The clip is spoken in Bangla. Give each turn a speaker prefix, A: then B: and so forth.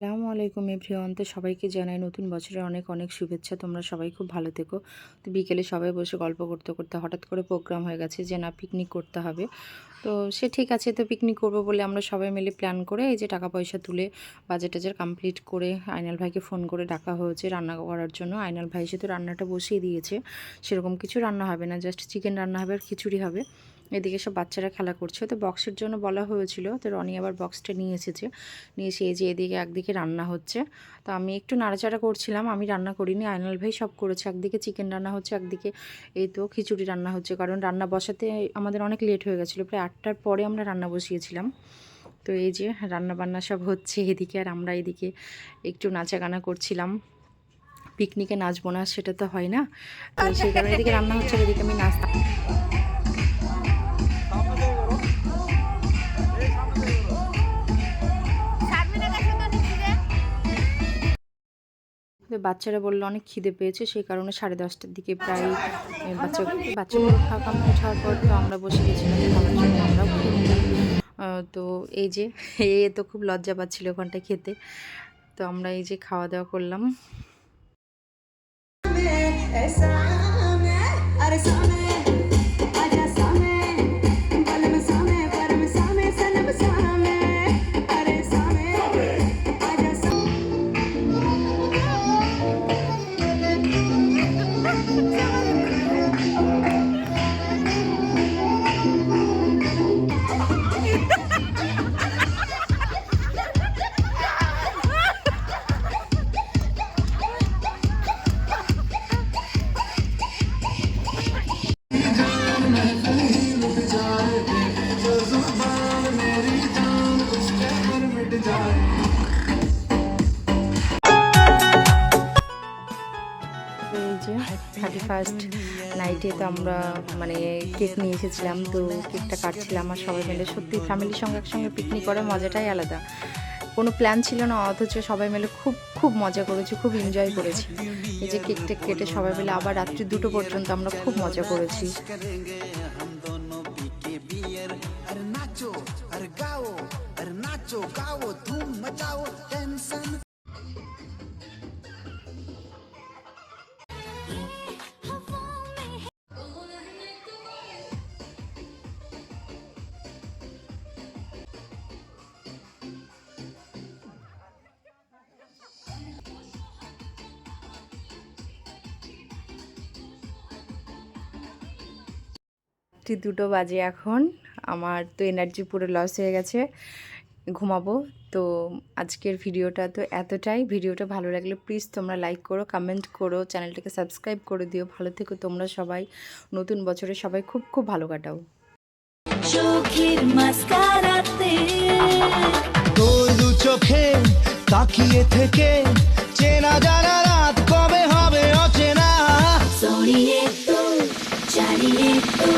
A: আসসালামু আলাইকুম এভরিওয়ান। তো সবাইকে জানাই নতুন বছরের অনেক অনেক শুভেচ্ছা। তোমরা সবাই খুব ভালো থেকো। তো বিকেলে সবাই বসে গল্প করতে করতে হঠাৎ করে প্রোগ্রাম হয়ে গেছে যে, না পিকনিক করতে হবে। তো সে ঠিক আছে, তো পিকনিক করব বলে আমরা সবাই মিলে প্ল্যান করে এই যে টাকা পয়সা তুলে বাজেট টাজার কমপ্লিট করে আইনাল ভাইকে ফোন করে ডাকা হয়েছে রান্না করার জন্য। আইনাল ভাই সে তো রান্নাটা বসিয়ে দিয়েছে। সেরকম কিছু রান্না হবে না জাস্ট চিকেন রান্না হবে আর খিচুড়ি হবে। এদিকে সব বাচ্চারা খেলা করছে। তো বক্সের জন্য বলা হয়েছিল, তো রনি আবার বক্সটা নিয়ে এসেছে। নিয়ে এসে যে এদিকে একদিকে রান্না হচ্ছে। তো আমি একটু নাড়াচাড়া করছিলাম, আমি রান্না করিনি আইনাল ভাই সব করেছে। একদিকে চিকেন রান্না হচ্ছে, একদিকে এই তো খিচুড়ি রান্না হচ্ছে। কারণ রান্না বসাতে আমাদের অনেক লেট হয়ে গেছিল, প্রায় আটটার পরে আমরা রান্না বসিয়েছিলাম। তো এই যে রান্না বান্না সব হচ্ছে এদিকে, আর আমরা এদিকে একটু নাচা গানা করছিলাম পিকনিকে নাচবো না, সেটা তো হয় না। তো সেই কারণে এদিকে রান্না হচ্ছে এদিকে আমি নাচতাম তো বাচ্চারা বলল, অনেক খিদে পেয়েছে, সেই কারণে সাড়ে দশটার দিকে প্রায় বাচ্চা বাচ্চাগুলো খাওয়া কমপ্লিট পর তো আমরা বসে গেছিলাম খাওয়ার জন্য, আমরা তো এই যে, এ তো খুব লজ্জা পাচ্ছিল ওখানটা খেতে। তো আমরা এই যে খাওয়া দাওয়া করলাম।
B: ऐसा
A: এই যে থার্টি ফার্স্ট নাইটে তো আমরা মানে কেক নিয়ে এসেছিলাম, তো কেকটা কাটছিলাম আর সবাই মিলে। সত্যি ফ্যামিলির সঙ্গে একসঙ্গে পিকনিক করার মজাটাই আলাদা। কোনো প্ল্যান ছিল না, অথচ সবাই মিলে খুব খুব মজা করেছি, খুব এনজয় করেছি। এই যে কেক টেক কেটে সবাই মিলে আবার রাত্রি দুটো পর্যন্ত আমরা খুব মজা করেছি।
C: আর গাও। नाचो गाओ धूम मचाओ टेंशन
A: রাত্রি দুটো বাজে এখন আমার তো এনার্জি পুরো লস হয়ে গেছে ঘুমাবো। তো আজকের ভিডিওটা তো এতটাই। ভিডিওটা ভালো লাগলে প্লিজ তোমরা লাইক করো কমেন্ট করো চ্যানেলটাকে সাবস্ক্রাইব করে দিও। ভালো থেকো তোমরা সবাই। নতুন বছরে সবাই খুব খুব ভালো কাটাও।
B: চোখের মাস্কারাতে
C: তোর দু চোখে তাকিয়ে থেকে চেনা জানা রাত কবে হবে অচেনা।
B: সরিয়ে তো চালিয়ে তো।